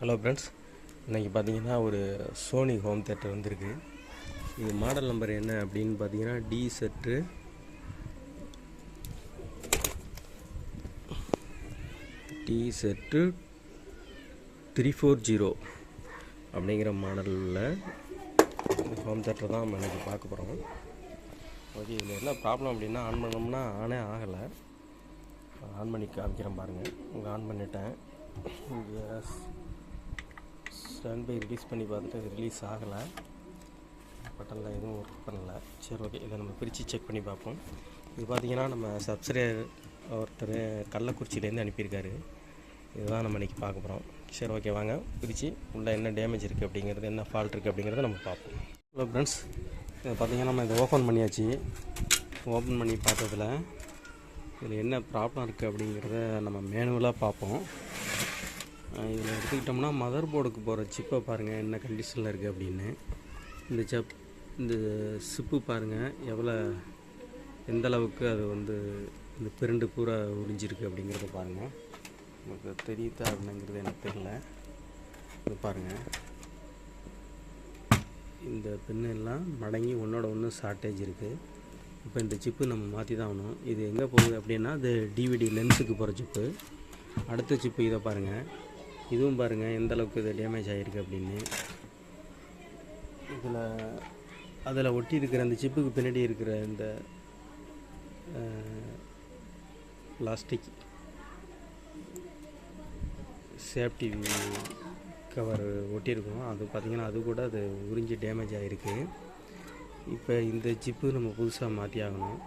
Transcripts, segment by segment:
Hello friends இன்றைக்கி பார்த்தீங்கன்னா ஒரு சோனி ஹோம் தேட்டர் வந்திருக்கு. இது மாடல் நம்பர் என்ன அப்படின்னு பார்த்தீங்கன்னா D set D set three four zero அப்படிங்கிற மாடலில் ஹோம் தேட்டர் தான் நம்ம இன்றைக்கி பார்க்க போகிறோம் ஓகே இதில் என்ன ப்ராப்ளம் அப்படின்னா ஆன் பண்ணோம்னா ஆனே ஆகலை. ஆன் பண்ணி காமிக்கிறேன் பாருங்கள் இங்கே ஆன் பண்ணிட்டேன். ஸ்டாண்ட் பை ரிலீஸ் பண்ணி பார்த்துட்டு ரிலீஸ் ஆகலை. பட்டனில் எதுவும் ஒர்க் பண்ணலை. சரி ஓகே இதை நம்ம பிரித்து செக் பண்ணி பார்ப்போம். இது பார்த்தீங்கன்னா நம்ம சப்ஸ்கிரைபர் ஒருத்தர் கள்ளக்குறிச்சியிலேருந்து அனுப்பியிருக்காரு. இதுதான் நம்ம இன்றைக்கி பார்க்க போகிறோம் சரி ஓகே வாங்க பிரித்து உள்ளே என்ன டேமேஜ் இருக்குது அப்படிங்கிறது என்ன ஃபால்ட் இருக்குது அப்படிங்கிறத நம்ம பார்ப்போம். ஹலோ ஃப்ரெண்ட்ஸ் இதை பார்த்தீங்கன்னா நம்ம இதை ஓப்பன் பண்ணியாச்சு. ஓப்பன் பண்ணி பார்த்ததுல இதில் என்ன ப்ராப்ளம் இருக்குது அப்படிங்கிறத நம்ம மேனுவலாக பார்ப்போம். இதில் எடுத்துக்கிட்டோம்னா மதர் போர்டுக்கு போகிற சிப்பை பாருங்கள் என்ன கண்டிஷனில் இருக்குது அப்படின்னு. இந்த செப் இந்த சிப்பு பாருங்கள் எவ்வளோ எந்த அளவுக்கு அது வந்து இந்த பிரிண்டு பூரா உறிஞ்சிருக்கு அப்படிங்கிறத பாருங்கள் உங்களுக்கு தெரியுதா அப்படிங்கிறது எனக்கு தெரியல. இது பாருங்கள் இந்த பின்னெல்லாம் மடங்கி ஒன்றோட ஒன்று ஷார்ட்டேஜ் இருக்குது இப்போ இந்த சிப்பு நம்ம மாற்றி தான் ஆகணும். இது எங்கே போகுது அப்படின்னா இது டிவிடி லென்ஸுக்கு போகிற சிப்பு அடுத்த சிப்பு இதை பாருங்கள் இதுவும் பாருங்கள் எந்த அளவுக்கு இது டேமேஜ் ஆகிருக்கு அப்படின்னு. இதில் அதில் ஒட்டி இருக்கிற அந்த சிப்புக்கு பின்னாடி இருக்கிற இந்த பிளாஸ்டிக் சேஃப்டி கவர் ஒட்டியிருக்கோம். அது பார்த்திங்கன்னா அது கூட அது உறிஞ்சி டேமேஜ் ஆகிருக்கு இப்போ இந்த சிப்பு நம்ம புதுசாக மாற்றி ஆகணும்.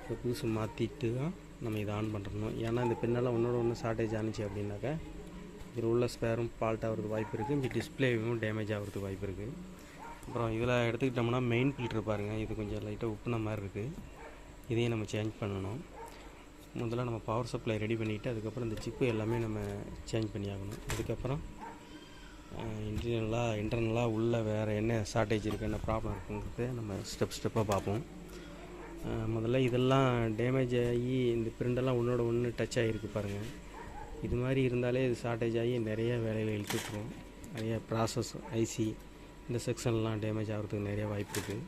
இப்போ புதுசு மாற்றிட்டு தான் நம்ம இதை ஆன் பண்ணுறணும் ஏன்னா இந்த பின்னால் ஒன்றோட ஒன்று ஷார்ட்டேஜ் ஆனிச்சு அப்படின்னாக்கா இதில் உள்ள ஸ்பேரும் ஃபால்ட் ஆகிறதுக்கு வாய்ப்பு இருக்குது இந்த டிஸ்பிளேவும் டேமேஜ் ஆகிறதுக்கு வாய்ப்பு இருக்குது அப்புறம் இதில் எடுத்துக்கிட்டோம்னா மெயின் ஃபில்ட்ரு பாருங்கள் இது கொஞ்சம் லைட்டாக உப்புன மாதிரி இருக்குது இதையும் நம்ம சேஞ்ச் பண்ணணும். முதல்ல நம்ம பவர் சப்ளை ரெடி பண்ணிவிட்டு அதுக்கப்புறம் இந்த சிப்பு எல்லாமே நம்ம சேஞ்ச் பண்ணி ஆகணும். அதுக்கப்புறம் இன்டர்னலாக இன்டர்னலாக உள்ளே வேறு என்ன ஷார்ட்டேஜ் இருக்குது என்ன ப்ராப்ளம் இருக்குங்கிறது நம்ம ஸ்டெப் ஸ்டெப்பாக பார்ப்போம். முதல்ல இதெல்லாம் டேமேஜ் ஆகி இந்த பிரிண்டெல்லாம் ஒன்றோட ஒன்று டச் ஆகிருக்கு பாருங்கள் இது மாதிரி இருந்தாலே இது ஷார்ட்டேஜ் ஆகி நிறைய வேலையில் இழுத்துட்ரும் நிறைய ப்ராசஸ் ஐசி இந்த செக்ஷன்லாம் டேமேஜ் ஆகிறதுக்கு நிறைய வாய்ப்பு இருக்குது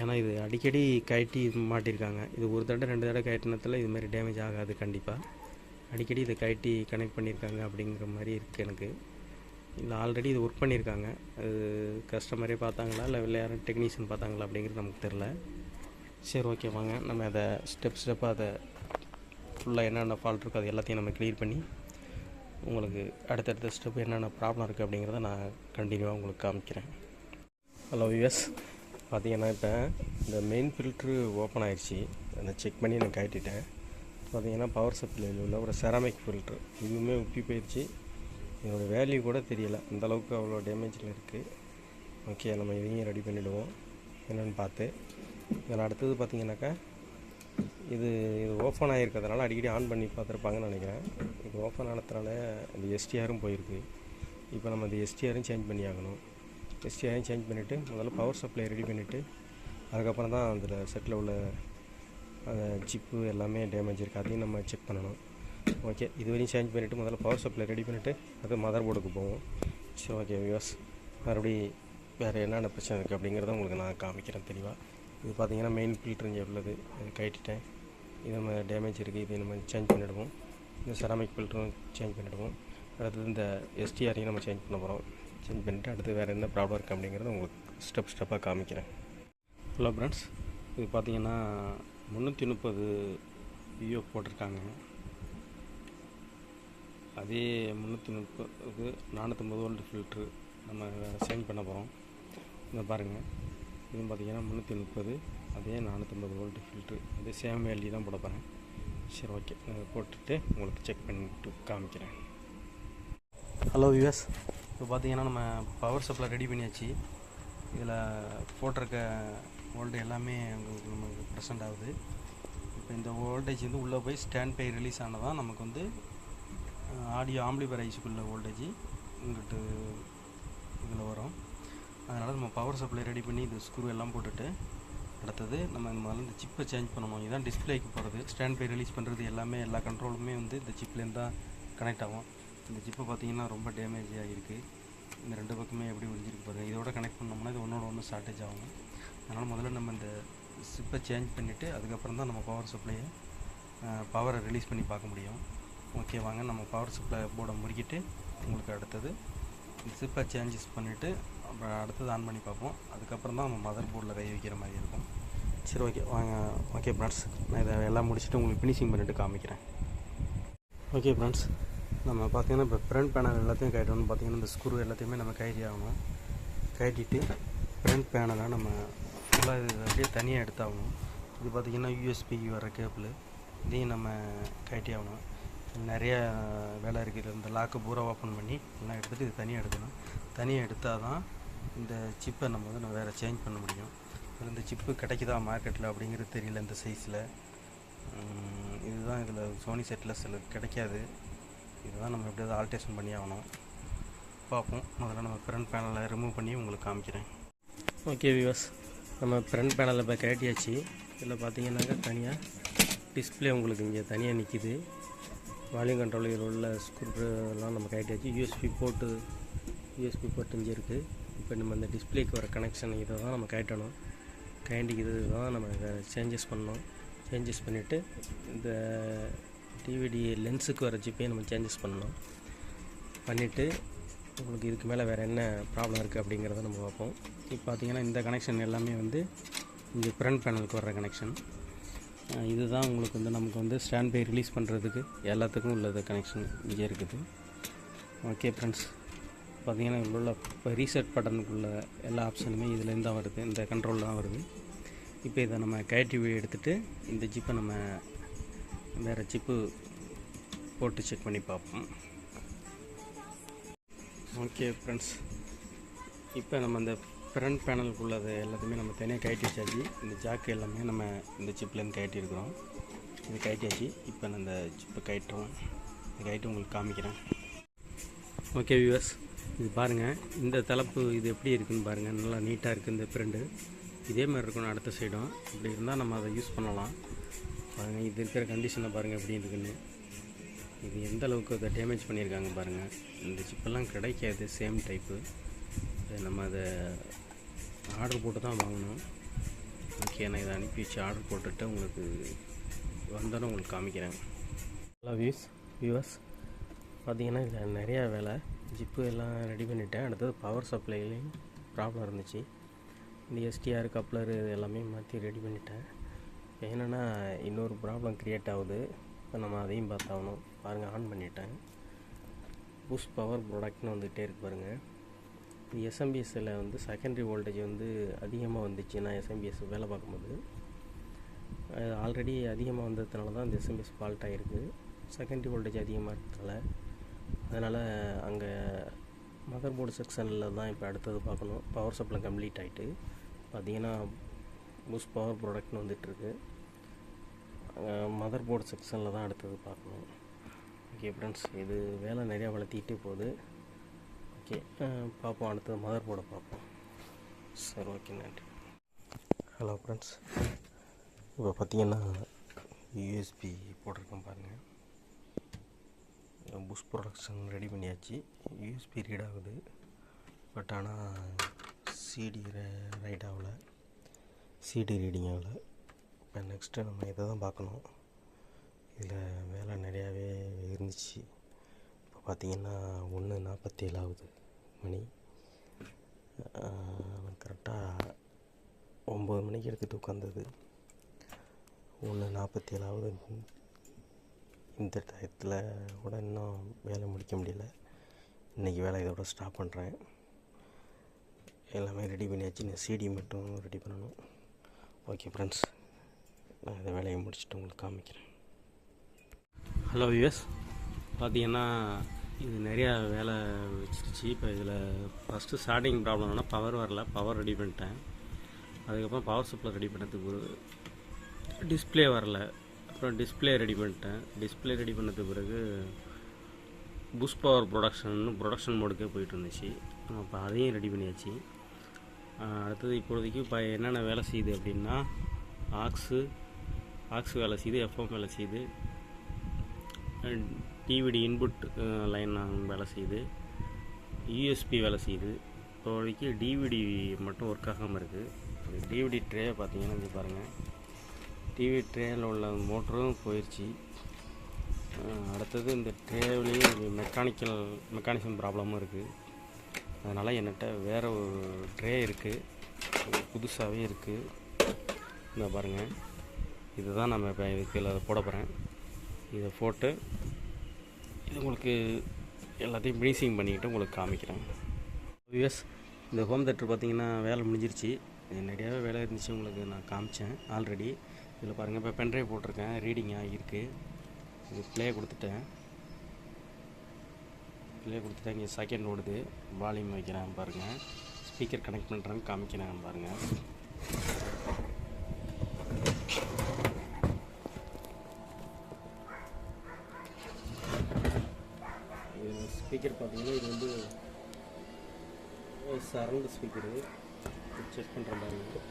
ஏன்னா இது அடிக்கடி கழட்டி மாட்டியிருக்காங்க இது ஒரு தடவை ரெண்டு தடவை கட்டினத்தில் இது மாதிரி டேமேஜ் ஆகாது கண்டிப்பாக அடிக்கடி இதை கழட்டி கனெக்ட் பண்ணியிருக்காங்க அப்படிங்கிற மாதிரி இருக்குது எனக்கு. இல்லை ஆல்ரெடி இது ஒர்க் பண்ணியிருக்காங்க அது கஸ்டமரே பார்த்தாங்களா? இல்லை இல்லை யாரும் டெக்னீஷியன் பார்த்தாங்களா அப்படிங்கிறது நமக்கு தெரில சரி ஓகே வாங்க. நம்ம அதை ஸ்டெப் ஸ்டெப்பாக அதை ஃபுல்லாக என்னென்ன ஃபால்ட் இருக்கோ அது எல்லாத்தையும் நம்ம க்ளியர் பண்ணி உங்களுக்கு அடுத்தடுத்த ஸ்டெப் என்னென்ன ப்ராப்ளம் இருக்குது அப்படிங்கிறத நான் கண்டினியூவாக உங்களுக்கு காமிக்கிறேன். ஹலோ யூஎஸ் பார்த்தீங்கன்னா இப்போ இந்த மெயின் ஃபில்ட்ரு ஓப்பன் ஆயிடுச்சு அதை செக் பண்ணி நான் கட்டிட்டேன். பார்த்தீங்கன்னா பவர் சப்ளையில் உள்ள ஒரு செராமிக் ஃபில்ட்ரு இதுவுமே உப்பி போயிடுச்சு இதோடய வேல்யூ கூட தெரியலை. அந்த அளவுக்கு அவ்வளோ டேமேஜில் இருக்குது ஓகே நம்ம இதையும் ரெடி பண்ணிவிடுவோம் என்னென்னு பார்த்து. இதில் அடுத்தது பார்த்தீங்கன்னாக்கா இது இது ஓப்பன் ஆகிருக்கிறதுனால அடிக்கடி ஆன் பண்ணி பார்த்துருப்பாங்கன்னு நினைக்கிறேன். இது ஓப்பன் ஆனதுனால இந்த எஸ்டிஆரும் போயிருக்கு. இப்போ நம்ம அந்த எஸ்டிஆரும் சேஞ்ச் பண்ணி ஆகணும். எஸ்டிஆரையும் சேஞ்ச் பண்ணிவிட்டு முதல்ல பவர் சப்ளை ரெடி பண்ணிவிட்டு அதுக்கப்புறம் தான் அதில் செட்டில் உள்ள அந்த சிப்பு எல்லாமே டேமேஜ் இருக்குது அதையும் நம்ம செக் பண்ணணும். ஓகே இது வரையும் சேஞ்ச் பண்ணிவிட்டு முதல்ல பவர் சப்ளை ரெடி பண்ணிவிட்டு அது மதர் போர்டுக்கு போவோம். சரி ஓகே வியூஸ் மறுபடி வேறு என்னென்ன பிரச்சனை இருக்குது அப்படிங்கிறத உங்களுக்கு நான் காமிக்கிறேன் தெளிவாக இது பார்த்தீங்கன்னா மெயின் ஃபில்ட்ருங்க உள்ளது. இது கட்டிட்டேன் இது நம்ம டேமேஜ் இருக்குது இதை நம்ம சேஞ்ச் பண்ணிவிடுவோம் இந்த செராமிக் ஃபில்டரும் சேஞ்ச் பண்ணிவிடுவோம் அடுத்தது இந்த எஸ்டிஆரையும் நம்ம சேஞ்ச் பண்ண போகிறோம் சேஞ்ச் பண்ணிவிட்டு அடுத்து வேறு என்ன ப்ராப்ளம் இருக்குது அப்படிங்கிறத உங்களுக்கு ஸ்டெப் ஸ்டெப்பாக காமிக்கிறேன். ஹலோ ஃப்ரெண்ட்ஸ் இது பார்த்தீங்கன்னா முந்நூற்றி முப்பது வியூ போட்டிருக்காங்க. அதே முந்நூற்றி முப்பது நானூற்றம்பது வோல்ட் ஃபில்ட்ரு நம்ம சேஞ்ச் பண்ண போகிறோம் இந்த பாருங்கள் இதுவும் பார்த்தீங்கன்னா முந்நூற்றி முப்பது அதே நானூற்றம்பது வோல்ட் ஃபில்ட்ரு அதே சேம் வேல்யூ தான் போட போகிறேன் சரி ஓகே போட்டுட்டு உங்களுக்கு செக் பண்ணிட்டு காமிக்கிறேன். ஹலோ யூஎஸ் இப்போ பார்த்தீங்கன்னா நம்ம பவர் சப்ளை ரெடி பண்ணியாச்சு. இதில் போட்டிருக்க வோல்ட் எல்லாமே உங்களுக்கு நமக்கு ப்ரெசென்ட் ஆகுது. இப்போ இந்த வோல்டேஜ் வந்து உள்ளே போய் ஸ்டாண்ட் பை ரிலீஸ் ஆனதான் நமக்கு வந்து ஆடியோ ஆம்பிளிபர் ஐஸ்க்குள்ள வோல்டேஜ் உங்கள்கிட்ட இதில் வரும். அதனால் நம்ம பவர் சப்ளை ரெடி பண்ணி இந்த ஸ்க்ரூ எல்லாம் போட்டுட்டு அடுத்தது நம்ம முதல்ல இந்த சிப்பை சேஞ்ச் பண்ணணும். இதுதான் டிஸ்பிளேக்கு போகிறது ஸ்டாண்ட் பை ரிலீஸ் பண்ணுறது எல்லாமே எல்லா கண்ட்ரோலுமே வந்து இந்த சிப்லேருந்து தான் கனெக்ட் ஆகும். இந்த ஜிப்பை பார்த்தீங்கன்னா ரொம்ப டேமேஜ் ஆகிருக்கு இந்த ரெண்டு பக்கமே எப்படி ஒடிஞ்சிருக்கு பாருங்கள் இதோட கனெக்ட் பண்ணோம்னா இது ஒன்றோட ஒன்று ஷார்ட்டேஜ் ஆகும். அதனால் முதல்ல நம்ம இந்த சிப்பை சேஞ்ச் பண்ணிவிட்டு அதுக்கப்புறம் தான் நம்ம பவர் சப்ளையை பவரை ரிலீஸ் பண்ணி பார்க்க முடியும். ஓகே வாங்க. நம்ம பவர் சப்ளை போர்டை முறுக்கிட்டு உங்களுக்கு அடுத்தது இந்த சிப்பை சேஞ்சஸ் பண்ணிவிட்டு அப்புறம் அடுத்தது ஆன் பண்ணி பார்ப்போம். அதுக்கப்புறம் தான் நம்ம மதர் போர்டில் கை வைக்கிற மாதிரி இருக்கும். சரி ஓகே வாங்க ஓகே ஃப்ரெண்ட்ஸ் நான் இதை எல்லாம் முடிச்சுட்டு உங்களுக்கு ஃபினிஷிங் பண்ணிவிட்டு காமிக்கிறேன். ஓகே ஃப்ரெண்ட்ஸ் நம்ம பார்த்தீங்கன்னா இப்போ ஃப்ரண்ட் பேனல் எல்லாத்தையும் கட்டணும்னு பார்த்தீங்கன்னா இந்த ஸ்க்ரூ எல்லாத்தையுமே நம்ம கழட்டி ஆகணும். கழட்டிட்டு ஃப்ரண்ட் பேனலாக நம்ம ஃபுல்லாக இது அப்படியே தனியாக எடுத்தாகணும். இது பார்த்திங்கன்னா யூஎஸ்பிக்கு வர கேபிள் இதையும் நம்ம கழட்டி ஆகணும். நிறையா வேலை இருக்குது. இந்த லாக்கு பூரா ஓப்பன் பண்ணி எல்லாம் எடுத்துகிட்டு இது தனியாக எடுக்கணும். தனியாக எடுத்தால் தான் இந்த சிப்பை நம்ம வந்து நம்ம வேறு சேஞ்ச் பண்ண முடியும். இந்த சிப்பு கிடைக்குதா மார்க்கெட்டில் அப்படிங்கிறது தெரியல இந்த சைஸில் இதுதான் இதில் சோனி செட்டில் சில கிடைக்காது. இதுதான் நம்ம எப்படியாவது ஆல்ட்ரேஷன் பண்ணி ஆகணும். பார்ப்போம். முதல்ல நம்ம ஃப்ரண்ட் பேனலை ரிமூவ் பண்ணி உங்களுக்கு காமிக்கிறேன். ஓகே வியூவர்ஸ் நம்ம ஃப்ரண்ட் பேனலில் இப்போ கழட்டியாச்சு இதில் பார்த்தீங்கன்னாக்கா தனியாக டிஸ்பிளே உங்களுக்கு இங்கே தனியாக நிற்கிது வால்யூம் கண்ட்ரோல் இதில் உள்ள ஸ்க்ரூலாம் நம்ம கழட்டியாச்சு யூஎஸ்பி போட்டு யூஎஸ்பி போட்டு இங்கே இருக்குது இப்போ நம்ம இந்த டிஸ்பிளேக்கு வர கனெக்ஷன் இதை தான் நம்ம கேட்டணும் கழண்டிக்கு இது தான் நம்ம சேஞ்சஸ் பண்ணணும். சேஞ்சஸ் பண்ணிவிட்டு இந்த டிவிடி லென்ஸுக்கு வர ஜிப்பே நம்ம சேஞ்சஸ் பண்ணணும். பண்ணிவிட்டு உங்களுக்கு இதுக்கு மேலே வேறு என்ன ப்ராப்ளம் இருக்குது அப்படிங்கிறத நம்ம பார்ப்போம். இப்போ பார்த்திங்கன்னா இந்த கனெக்ஷன் எல்லாமே வந்து இங்கே ஃப்ரண்ட் பேனலுக்கு வர்ற கனெக்ஷன் இதுதான் உங்களுக்கு வந்து நமக்கு வந்து ஸ்டாண்ட் பை ரிலீஸ் பண்ணுறதுக்கு எல்லாத்துக்கும் உள்ளது கனெக்ஷன் இங்கே இருக்குது. ஓகே ஃப்ரெண்ட்ஸ் பார்த்திங்கன்னா இவ்வளோ உள்ள இப்போ ரீசெட் பட்டனுக்குள்ள எல்லா ஆப்ஷனுமே இதுலேருந்து தான் வருது. இந்த கண்ட்ரோல் தான் வருது. இப்போ இதை நம்ம கயட்டி எடுத்துகிட்டு இந்த ஜிப்பை நம்ம வேறு ஜிப்பு போட்டு செக் பண்ணி பார்ப்போம். ஓகே ஃப்ரெண்ட்ஸ் இப்போ நம்ம இந்த ஃப்ரண்ட் பேனலுக்குள்ளது எல்லாத்தையுமே நம்ம தனியாக கழட்டி வச்சாச்சு. இந்த ஜாக்கு எல்லாமே நம்ம இந்த சிப்லேருந்து கழட்டி இருக்கிறோம் இது கழட்டியாச்சு இப்போ நான் இந்த சிப்பை கழட்டுறோம் இந்த கயிட்டு உங்களுக்கு காமிக்கிறேன். ஓகே வியூவர்ஸ் இது பாருங்கள் இந்த தலைப்பு இது எப்படி இருக்குதுன்னு பாருங்கள் நல்லா நீட்டாக இருக்குது இந்த பிரிண்டு இதே மாதிரி இருக்கணும் அடுத்த சைடும் இப்படி இருந்தால் நம்ம அதை யூஸ் பண்ணலாம். பாருங்கள் இது இருக்கிற கண்டிஷனை பாருங்கள் எப்படி இருக்குன்னு. இது எந்த அளவுக்கு அதை டேமேஜ் பண்ணியிருக்காங்க பாருங்கள் இந்த சிப்பெல்லாம் கிடைக்காது சேம் டைப்பு நம்ம அதை ஆர்டர் போட்டு தான் வாங்கணும். ஓகே நான் இதை அனுப்பி வச்சு ஆர்டர் போட்டுட்டு உங்களுக்கு வந்தோன்னு உங்களுக்கு காமிக்கிறேன். ஹலோ வியூஸ் வியூவர்ஸ் பார்த்தீங்கன்னா இதில் நிறையா வேலை. ஜிப்பு எல்லாம் ரெடி பண்ணிட்டேன். அடுத்தது பவர் சப்ளைலையும் ப்ராப்ளம் இருந்துச்சு. இந்த எஸ்டிஆர் கப்ளர் இது எல்லாமே மாற்றி ரெடி பண்ணிட்டேன். இப்போ என்னென்னா இன்னொரு ப்ராப்ளம் க்ரியேட் ஆகுது. இப்போ நம்ம அதையும் பார்த்தாகணும். பாருங்கள் ஆன் பண்ணிட்டேன். புஷ் பவர் ப்ராடக்ட்னு வந்துகிட்டே இருக்கு பாருங்கள் எஸ்எம்பிஎஸ்ஸில் வந்து செகண்டரி வோல்டேஜ் வந்து அதிகமாக வந்துச்சு. நான் எஸ்எம்பிஎஸ் வேலை பார்க்கும்போது. ஆல்ரெடி அதிகமாக வந்ததுனால தான் இந்த எஸ்எம்பிஎஸ் ஃபால்ட் ஆகிருக்கு செகண்டரி வோல்டேஜ் அதிகமாக இருக்கிறதுனால அதனால் அங்கே மதர் போர்டு செக்ஷனில் தான் இப்போ அடுத்தது பார்க்கணும். பவர் சப்ளை கம்ப்ளீட் ஆகிட்டு பார்த்தீங்கன்னா பூஸ்ட் பவர் ப்ராடக்ட்னு வந்துட்டுருக்கு. மதர் போர்டு செக்ஷனில் தான் அடுத்தது பார்க்கணும். ஓகே ஃப்ரெண்ட்ஸ் இது வேலை நிறையா வளர்த்திக்கிட்டே போகுது. ஓகே பார்ப்போம். அடுத்தது மதர் போர்டை பார்ப்போம். சரி ஓகே நன்றி. ஹலோ ஃப்ரெண்ட்ஸ் இப்போ பார்த்தீங்கன்னா யூஎஸ்பி போட்டிருக்கேன் பாருங்கள் புஷ் ப்ரொடக்ஷன் ரெடி பண்ணியாச்சு. யூஎஸ்பி ரீட் ஆகுது. பட் ஆனால் சிடி ரைட் ஆகல. சிடி ரீடிங் ஆகல. இப்போ நெக்ஸ்ட்டு நம்ம இதை தான் பார்க்கணும் இதில் வேலை நிறையாவே இருந்துச்சு. இப்போ பார்த்திங்கன்னா ஒன்று நாற்பத்தி ஏழாவது மணி. கரெக்டாக ஒம்பது மணிக்கு எடுத்துகிட்டு உட்காந்தது ஒன்று நாற்பத்தி ஏழாவது இந்த டயத்தில் கூட இன்னும் வேலை முடிக்க முடியல. இன்றைக்கி வேலை இதோட ஸ்டாப் பண்ணுறேன் எல்லாமே ரெடி பண்ணியாச்சு. நான் சிடி மட்டும் ரெடி பண்ணணும். ஓகே ஃப்ரெண்ட்ஸ் நான் இந்த வேலையை முடிச்சுட்டு உங்களுக்கு காமிக்கிறேன். ஹலோ யூஎஸ் பார்த்தீங்கன்னா இது நிறையா வேலை வச்சிருச்சு. இப்போ இதில் ஃபஸ்ட்டு ஸ்டார்டிங் ப்ராப்ளம்னா பவர் வரல. பவர் ரெடி பண்ணிட்டேன். அதுக்கப்புறம் பவர் சப்ளை ரெடி பண்ணுறதுக்கு ஒரு டிஸ்பிளே வரல. அப்புறம் டிஸ்பிளே ரெடி பண்ணிட்டேன். டிஸ்பிளே ரெடி பண்ணது பிறகு புஷ் பவர் ப்ரொடக்ஷன் ப்ரொடக்ஷன் மோடுக்கே போயிட்டு இருந்துச்சு. அப்போ அதையும் ரெடி பண்ணியாச்சு. அடுத்தது இப்போதைக்கு இப்போ என்னென்ன வேலை செய்யுது அப்படின்னா ஆக்ஸு ஆக்ஸ் வேலை செய்யுது எஃப்எம் வேலை செய்யுது. டிவிடி இன்புட் லைன் வேலை செய்யுது. யூஎஸ்பி வேலை செய்யுது. இப்போதைக்கு டிவிடி மட்டும் ஒர்க் ஆகாமல் இருக்குது டிவிடி ட்ரே பார்த்தீங்கன்னா இங்கே பாருங்கள் டிவி ட்ரேயில் உள்ள மோட்டரும் போயிடுச்சு அடுத்தது இந்த ட்ரேவிலையும் மெக்கானிக்கல் மெக்கானிசம் ப்ராப்ளமும் இருக்குது அதனால் என்கிட்ட வேறு ஒரு ட்ரே இருக்குது புதுசாகவே இருக்குது இந்த பாருங்கள் இதுதான் நம்ம இப்போ இதுக்கு இதில் போட போகிறேன் இதை போட்டு இது உங்களுக்கு எல்லாத்தையும் ஃபினிஷிங் பண்ணிக்கிட்டு உங்களுக்கு காமிக்கிறேன். யூஎஸ் இந்த ஹோம் தேட்டர் பார்த்திங்கன்னா வேலை முடிஞ்சிருச்சு. நிறையாவே வேலை இருந்துச்சு உங்களுக்கு நான் காமிச்சேன் ஆல்ரெடி இதில் பாருங்கள் இப்போ பென்ட்ரைவ் போட்டிருக்கேன். ரீடிங் ஆகியிருக்கு இது ப்ளே கொடுத்துட்டேன். ப்ளே கொடுத்துட்டேன். இங்கே செகண்ட் ஓடுது. வால்யூம் வைக்கிறேன் பாருங்கள் ஸ்பீக்கர் கனெக்ட் பண்ணுறேன் காமிக்கிறேன் பாருங்கள் ஸ்பீக்கர் பார்த்தீங்கன்னா இது வந்து சரௌண்ட் ஸ்பீக்கரு செக் பண்ணுற பாருங்கள்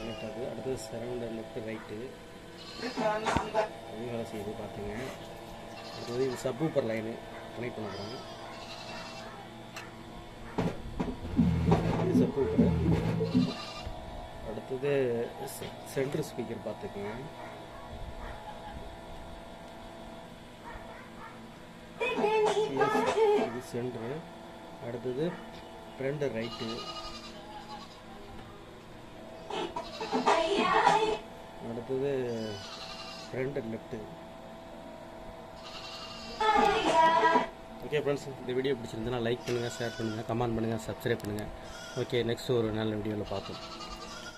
கனெக்ட் ஆகுது அடுத்தது சரௌண்ட் லெஃப்ட் ரைட்டு அது வேலை செய்யுது பார்த்துங்க. அடுத்தது இது சப்வூப்பர் லைனு கனெக்ட் பண்ணுறோம் போகிறோம் இது சப்வூப்பர் அடுத்தது சென்ட்ரு ஸ்பீக்கர் பார்த்துக்குங்க. இது சென்ட்ரு அடுத்தது ஃப்ரெண்டு ரைட்டு அடுத்தது ஃப்ரண்ட் லெஃப்ட்டு ஓகே ஃப்ரெண்ட்ஸ் இந்த வீடியோ பிடிச்சிருந்தா லைக் பண்ணுங்கள் ஷேர் பண்ணுங்கள் கமெண்ட் பண்ணுங்கள் சப்ஸ்கிரைப் பண்ணுங்கள் ஓகே நெக்ஸ்ட் ஒரு நல்ல வீடியோவில் பார்ப்போம்.